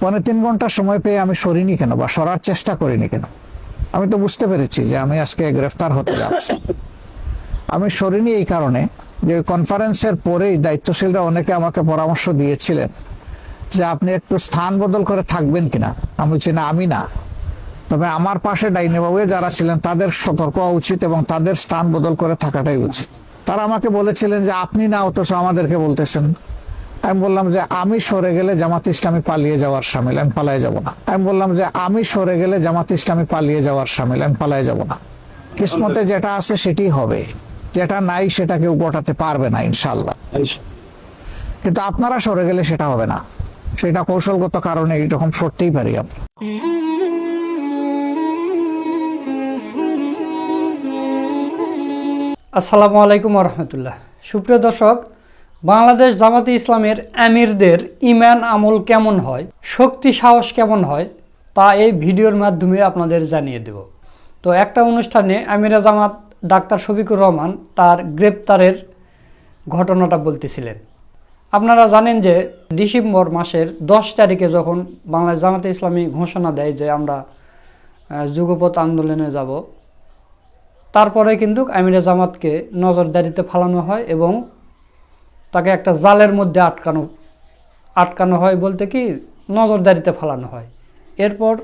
পৌনে তিন ঘণ্টা সময় পেয়ে আমি সরিনি কেন বা সরার চেষ্টা করিনি কেন? আমি তো বুঝতে পেরেছি যে আমি আজকে গ্রেফতার হতে যাচ্ছি। আমি সরিনি এই কারণে যে কনফারেন্সের পরেই দায়িত্বশীলরা অনেকে আমাকে পরামর্শ দিয়েছিলেন যে আপনি একটু স্থান বদল করে থাকবেন কিনা। আমি বলছি, না, আমি না। তবে আমার পাশে ডাইনেবাবু যারা ছিলেন, তাদের সতর্ক হওয়া উচিত এবং তাদের স্থান বদল করে থাকাটাই উচিত। তারা আমাকে বলেছিলেন যে, আপনি না, অথচ আমাদেরকে বলতেছেন। আমি বললাম যে আমি সরে গেলে জামাত ইসলামী পালিয়ে যাওয়ার সামিল, আমি পালিয়ে যাব না। আমি বললাম যে আমি সরে গেলে জামাত ইসলামী পালিয়ে যাওয়ার সামিল, আমি পালিয়ে যাব না। কিসমতে যেটা আছে সেটি হবে। যেটা নাই সেটা কেউ গোটাতে পারবে না ইনশাল্লাহ কিন্তু আপনারা সরে গেলে সেটা হবে না। সেটা কৌশলগত কারণে এরকম সরতেই পারি আমরা। আসসালামু আলাইকুম রহমতুল্লাহ। সুপ্রিয় দর্শক বাংলাদেশ জামাতে ইসলামের আমিরদের ইমান আমল কেমন হয়, শক্তি সাহস কেমন হয়, তা এই ভিডিওর মাধ্যমে আপনাদের জানিয়ে দেব। তো একটা অনুষ্ঠানে আমিরা জামাত ডাক্তার শফিকুর রহমান তার গ্রেপ্তারের ঘটনাটা বলতেছিলেন। আপনারা জানেন যে ডিসেম্বর মাসের দশ তারিখে যখন বাংলাদেশ জামাতে ইসলামী ঘোষণা দেয় যে আমরা যুগপথ আন্দোলনে যাব, তারপরে কিন্তু আমিরা জামাতকে নজরদারিতে ফালানো হয় এবং তাকে একটা জালের মধ্যে আটকানো আটকানো হয় বলতে কি, নজরদারিতে ফালানো হয়। এরপর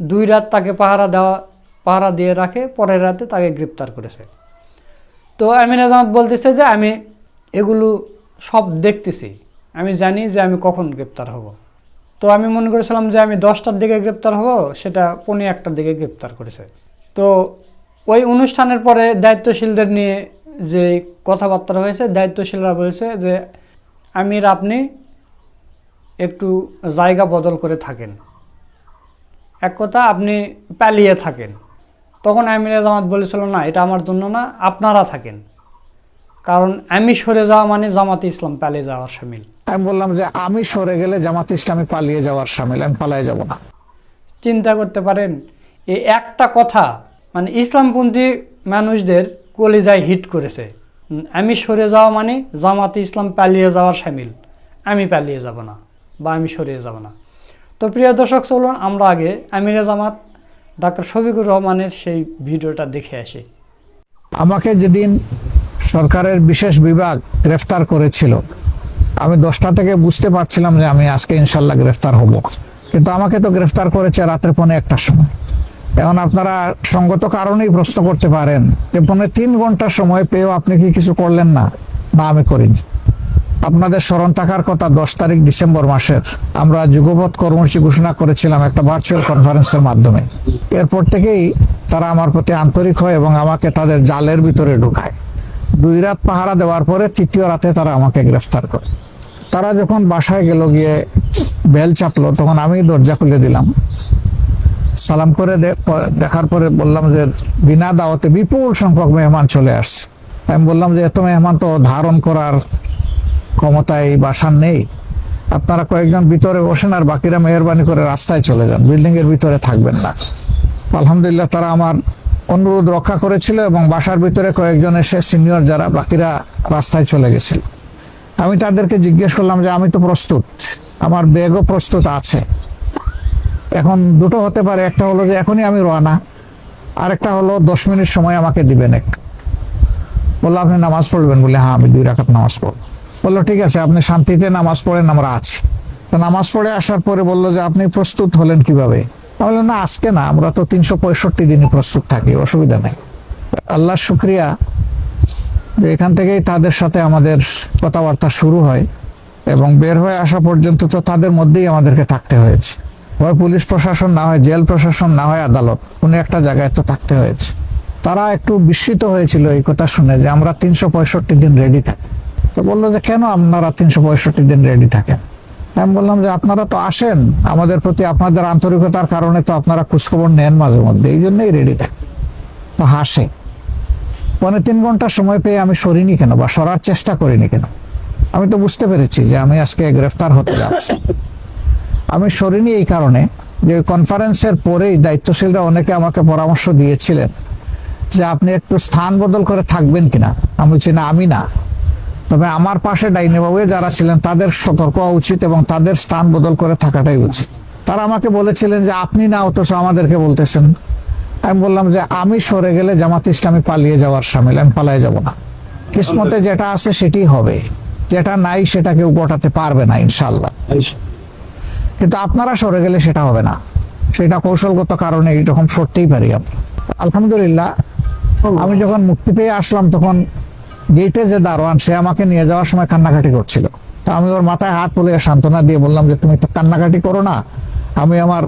দুই রাত তাকে পাহারা দেওয়া, পাহারা দিয়ে রাখে, পরের রাতে তাকে গ্রেপ্তার করেছে। তো আমিরা জামাত বলতেছে যে, আমি এগুলো সব দেখতেছি। আমি জানি যে আমি কখন গ্রেপ্তার হব। তো আমি মনে করেছিলাম যে, আমি দশটার দিকে গ্রেপ্তার হব, সেটা পৌনে একটার দিকে গ্রেপ্তার করেছে। তো ওই অনুষ্ঠানের পরে দায়িত্বশীলদের নিয়ে যে কথাবার্তা হয়েছে দায়িত্বশীলরা বলেছে যে আমির আপনি একটু জায়গা বদল করে থাকেন। এক কথা আপনি পালিয়ে থাকেন। তখন আমির জামাত বলেছিল না এটা আমার জন্য না আপনারা থাকেন। কারণ আমি সরে যাওয়া মানে জামাতে ইসলাম পালিয়ে যাওয়ার সামিল। আমি বললাম যে আমি সরে গেলে জামাত ইসলামী পালিয়ে যাওয়ার সামিল আমি পালিয়ে যাব না। চিন্তা করতে পারেন এই একটা কথা মানে ইসলামপন্থী মানুষদের কলিজায় হিট করেছে। আমি সরে যাওয়া মানে জামাতে ইসলাম পালিয়ে যাওয়ার সামিল। আমি পালিয়ে যাব না বা আমি সরিয়ে যাব না। তো প্রিয় দর্শক, চলুন আমরা আগে আমিরে জামাত, ডাক্তার শফিকুর রহমানের সেই ভিডিওটা দেখে আসি। আমাকে যেদিন সরকারের বিশেষ বিভাগ গ্রেফতার করেছিল, আমি দশটা থেকে বুঝতে পারছিলাম যে আমি আজকে ইনশাল্লাহ গ্রেফতার হব। কিন্তু আমাকে তো গ্রেফতার করেছে রাত্রে পৌনে একটার সময়। এখন আপনারা সঙ্গত কারণেই প্রশ্ন করতে পারেন যে পৌনে তিন ঘণ্টা সময় পেয়েও আপনি কি কিছু করলেন না? বা আমি করিনি। আপনাদের স্মরণ থাকার কথা দশ তারিখ ডিসেম্বর মাসের আমরা যুগপথ কর্মসূচি ঘোষণা করেছিলাম একটা ভার্চুয়াল কনফারেন্সের মাধ্যমে। এরপর থেকেই তারা আমার প্রতি আন্তরিক হয় এবং আমাকে তাদের জালের ভিতরে ঢুকায়। দুই রাত পাহারা দেওয়ার পরে তৃতীয় রাতে তারা আমাকে গ্রেফতার করে। তারা যখন বাসায় গেল গিয়ে বেল চাপলো, তখন আমি দরজা খুলে দিলাম। সালাম করে দেখার পরে বললাম যে বিনা দাওয়াতে বিপুল সংখ্যক মেহমান চলে আসছে। আমি বললাম যে এত মেহমান তো ধারণ করার ক্ষমতায় বাসার নেই। আপনারা কয়েকজন ভিতরে বসেন আর বাকিরা মেহরবানি করে রাস্তায় চলে যান বিল্ডিং এর ভিতরে থাকবেন না। আলহামদুলিল্লাহ তারা আমার অনুরোধ রক্ষা করেছিল এবং বাসার ভিতরে কয়েকজন এসে সিনিয়র যারা, বাকিরা রাস্তায় চলে গেছিল। আমি তাদেরকে জিজ্ঞেস করলাম যে আমি তো প্রস্তুত, আমার ব্যাগও প্রস্তুত আছে। এখন দুটো হতে পারে, একটা হলো যে এখনই আমি রওনা আরেকটা হলো দশ মিনিট সময় আমাকে দিবেন এক। বলল, আপনি নামাজ পড়বেন? বলে হ্যাঁ আমি দুই রাকাত নামাজ পড়ব। বলল, ঠিক আছে, আপনি শান্তিতে নামাজ পড়েন, আমরা আছি। তো নামাজ পড়ে আসার পরে বলল যে, আপনি প্রস্তুত হলেন কীভাবে? বললাম, না, আজকে না, আমরা তো তিনশো পঁয়ষট্টি দিনই প্রস্তুত থাকি, অসুবিধা নেই। আল্লাহ শুক্রিয়া, যে এখান থেকেই তাদের সাথে আমাদের কথাবার্তা শুরু হয় এবং বের হয়ে আসা পর্যন্ত তো তাদের মধ্যেই আমাদেরকে থাকতে হয়েছে। হয় পুলিশ প্রশাসন না হয়, জেল প্রশাসন না হয় আদালত, কোনো একটা জায়গায় তো থাকতে হয়েছে। তারা একটু বিস্মিত হয়েছিল এই কথা শুনে যে আমরা তিনশো পঁয়ষট্টি দিন রেডি থাকি। তো বলল যে, কেন আপনারা তিনশো পঁয়ষট্টি দিন রেডি থাকেন? আমি বললাম যে, আপনারা তো আসেন, আমাদের প্রতি আপনাদের আন্তরিকতার কারণে তো আপনারা খোঁজখবর নেন মাঝে মধ্যে, এই জন্যই রেডি থাকেন তো হাসে। পৌনে তিন ঘণ্টা সময় পেয়ে আমি সরিনি কেন বা সরার চেষ্টা করিনি কেন? আমি তো বুঝতে পেরেছি যে আমি আজকে গ্রেফতার হতে যাচ্ছি। আমি সরিনি এই কারণে যে কনফারেন্সের পরেই দায়িত্বশীলরা অনেকে আমাকে পরামর্শ দিয়েছিলেন যে আপনি একটু স্থান বদল করে থাকবেন কিনা। আমি বলছি, না, আমি না। তবে আমার পাশে ডাইনেবাবু যারা ছিলেন, তাদের সতর্ক হওয়া উচিত এবং তাদের স্থান বদল করে থাকাটাই উচিত। তারা আমাকে বলেছিলেন যে, আপনি না, অথচ আমাদেরকে বলতেছেন। আমি বললাম যে, আমি সরে গেলে জামাত ইসলামী পালিয়ে যাওয়ার সামিল, আমি পালিয়ে যাব না। কিসমতে যেটা আছে সেটি হবে। যেটা নাই সেটা কেউ গোটাতে পারবে না ইনশাল্লাহ কিন্তু আপনারা সরে গেলে সেটা হবে না। সেটা কৌশলগত কারণে এরকম সরতেই পারি আমরা। আলহামদুলিল্লাহ আমি যখন মুক্তি পেয়ে আসলাম তখন গেটে যে দারোয়ান সে আমাকে নিয়ে যাওয়ার সময় কান্নাকাটি করছিল। তা আমি ওর মাথায় হাত তুলে সান্ত্বনা দিয়ে বললাম যে তুমি তো কান্নাকাটি করো না। আমি আমার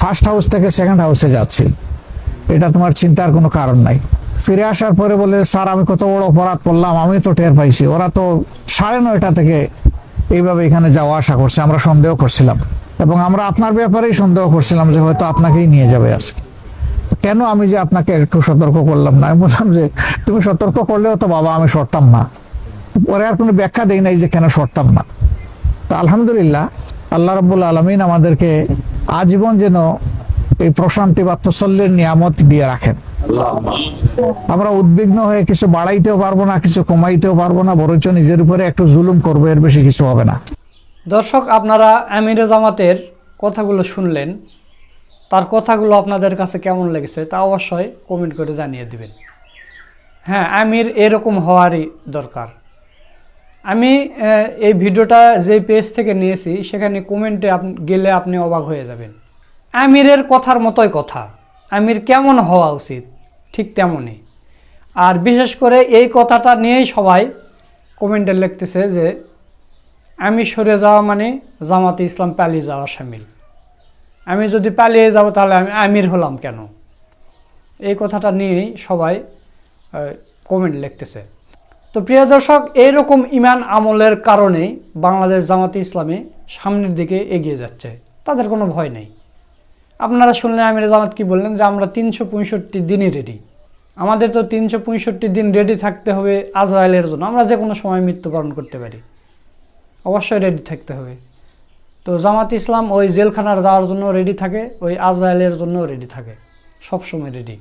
ফার্স্ট হাউস থেকে সেকেন্ড হাউসে যাচ্ছি। এটা তোমার চিন্তার কোনো কারণ নাই। ফিরে আসার পরে বলে স্যার আমি কত বড় অপরাধ করলাম। আমি তো টের পাইছি। ওরা তো সাড়ে নয়টা থেকে এইভাবে এখানে যাওয়া আসা করছে, আমরা সন্দেহ করছিলাম। এবং আমরা আপনার ব্যাপারেই সন্দেহ করছিলাম যে হয়তো আপনাকেই নিয়ে যাবে আজকে। কেন আমি যে আপনাকে একটু সতর্ক করলাম না? আমি বললাম যে, তুমি সতর্ক করলেও তো বাবা আমি সরতাম না। পরে আর কোনো ব্যাখ্যা দেই নাই যে কেন সরতাম না। তো আলহামদুলিল্লাহ, আল্লাহ রব্বুল আলমিন আমাদেরকে আজীবন যেন এই প্রশান্তি বা তসল্যের নিয়ামত দিয়ে রাখেন। আমরা উদ্বিগ্ন হয়ে কিছু বাড়াইতেও পারব না, কিছু কমাইতেও পারব না, বরঞ্চ নিজের উপরে একটু জুলুম করব, এর বেশি কিছু হবে না। দর্শক, আপনারা আমিরে জামাতের কথাগুলো শুনলেন। তার কথাগুলো আপনাদের কাছে কেমন লেগেছে তা অবশ্যই কমেন্ট করে জানিয়ে দিবেন। হ্যাঁ আমির এরকম হওয়ারই দরকার। আমি এই ভিডিওটা যে পেজ থেকে নিয়েছি, সেখানে কমেন্টে গেলে আপনি অবাক হয়ে যাবেন। আমিরের কথার মতোই কথা। আমির কেমন হওয়া উচিত? ঠিক তেমনই। আর বিশেষ করে এই কথাটা নিয়েই সবাই কমেন্টে লিখতেছে যে, আমি সরে যাওয়া মানে জামাতে ইসলাম পালিয়ে যাওয়া সামিল। আমি যদি পালিয়ে যাব তাহলে আমি আমির হলাম কেন? এই কথাটা নিয়েই সবাই কমেন্ট লিখতেছে। তো প্রিয় দর্শক, এইরকম ইমান আমলের কারণেই বাংলাদেশ জামাতে ইসলামী সামনের দিকে এগিয়ে যাচ্ছে। তাদের কোনো ভয় নেই। আপনারা শুনলেন আমির জামাত কি বললেন যে আমরা তিনশো পঁয়ষট্টি দিনই রেডি আমাদের তো তিনশো পঁয়ষট্টি দিন রেডি থাকতে হবে আজরায়েলের জন্য। আমরা যে কোনো সময় মৃত্যুবরণ করতে পারি। অবশ্যই রেডি থাকতে হবে। তো জামাত ইসলাম ওই জেলখানার যাওয়ার জন্য রেডি থাকে, ওই আজরায়েলের জন্য রেডি থাকে। সব সময় রেডি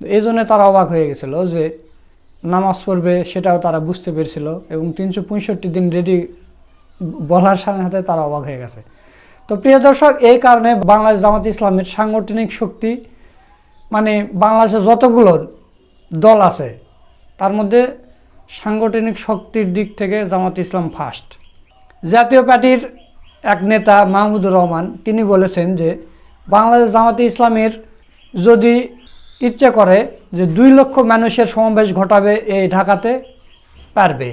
এই জন্য তারা অবাক হয়ে গেছিল যে নামাজ পড়বে সেটাও তারা বুঝতে পেরেছিল এবং তিনশো পঁয়ষট্টি দিন রেডি বলার সাথে সাথে তারা অবাক হয়ে গেছে। তো প্রিয় দর্শক, এই কারণে বাংলাদেশ জামাত ইসলামের সাংগঠনিক শক্তি মানে বাংলাদেশে যতগুলো দল আছে, তার মধ্যে সাংগঠনিক শক্তির দিক থেকে জামাত ইসলাম ফার্স্ট জাতীয় পার্টির এক নেতা মাহমুদুর রহমান, তিনি বলেছেন যে বাংলাদেশ জামাতে ইসলামের যদি ইচ্ছে করে যে দুই লক্ষ মানুষের সমাবেশ ঘটাবে এই ঢাকাতে, পারবে।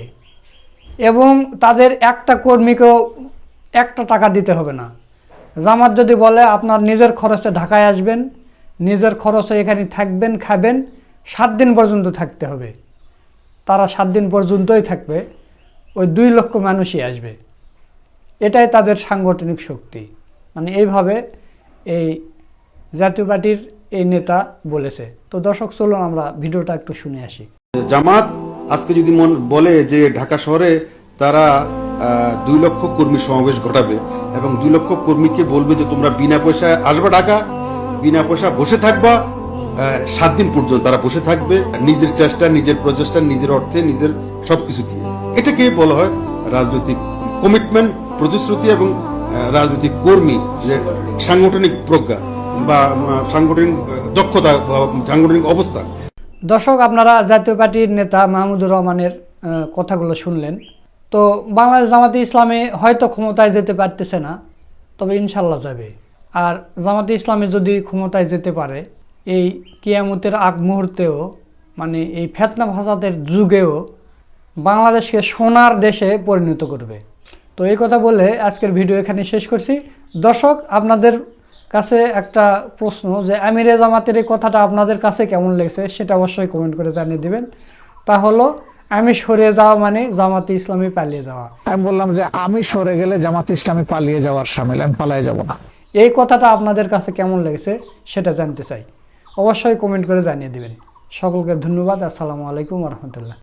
এবং তাদের একটা কর্মীকেও একটা টাকা দিতে হবে না। জামাত যদি বলে আপনার নিজের খরচে ঢাকায় আসবেন, নিজের খরচে এখানে থাকবেন, খাবেন, সাত দিন পর্যন্ত থাকতে হবে। তারা সাত দিন পর্যন্তই থাকবে, ওই দুই লক্ষ মানুষই আসবে। এটাই তাদের সাংগঠনিক শক্তি। মানে এইভাবে এই জাতীয় পার্টির এই নেতা বলেছে। তো দর্শক, চলুন আমরা ভিডিওটা একটু শুনে আসি। জামাত, আজকে যদি মন বলে যে ঢাকা শহরে তারা দুই লক্ষ কর্মী সমাবেশ ঘটাবে এবং দুই লক্ষ কর্মীকে বলবে যে তোমরা বিনা পয়সায় আসবে ঢাকা, বিনা পয়সা বসে থাকবা সাত দিন পর্যন্ত তারা বসে থাকবে, নিজের চেষ্টা, নিজের প্রচেষ্টা, নিজের অর্থে, নিজের সবকিছু দিয়ে। এটাকে বলা হয় রাজনৈতিক কমিটমেন্ট প্রতিশ্রুতি এবং রাজনৈতিক কর্মী যে সাংগঠনিক প্রজ্ঞা বা সাংগঠনিক দক্ষতা সাংগঠনিক অবস্থা। দর্শক, আপনারা জাতীয় পার্টির নেতা মাহমুদুর রহমানের কথাগুলো শুনলেন। তো বাংলাদেশ জামাতে ইসলামে হয়তো ক্ষমতায় যেতে পারতেছে না, তবে ইনশাল্লাহ যাবে। আর জামাতে ইসলামে যদি ক্ষমতায় যেতে পারে, এই কিয়ামতের আগ মুহূর্তেও মানে এই ফেতনা ফাসাদের যুগেও বাংলাদেশকে সোনার দেশে পরিণত করবে। তো এই কথা বলে আজকের ভিডিও এখানে শেষ করছি। দর্শক, আপনাদের কাছে একটা প্রশ্ন যে, আমিরে জামাতের এই কথাটা আপনাদের কাছে কেমন লেগেছে, সেটা অবশ্যই কমেন্ট করে জানিয়ে দেবেন। তা হলো আমি সরে যাওয়া মানে জামাতে ইসলামী পালিয়ে যাওয়া। আমি বললাম যে আমি সরে গেলে জামাতে ইসলামী পালিয়ে যাওয়ার সামিল আমি পালিয়ে যাব না। এই কথাটা আপনাদের কাছে কেমন লেগেছে সেটা জানতে চাই। অবশ্যই কমেন্ট করে জানিয়ে দিবেন। সকলকে ধন্যবাদ। আসসালামু আলাইকুম রহমতুল্লাহ।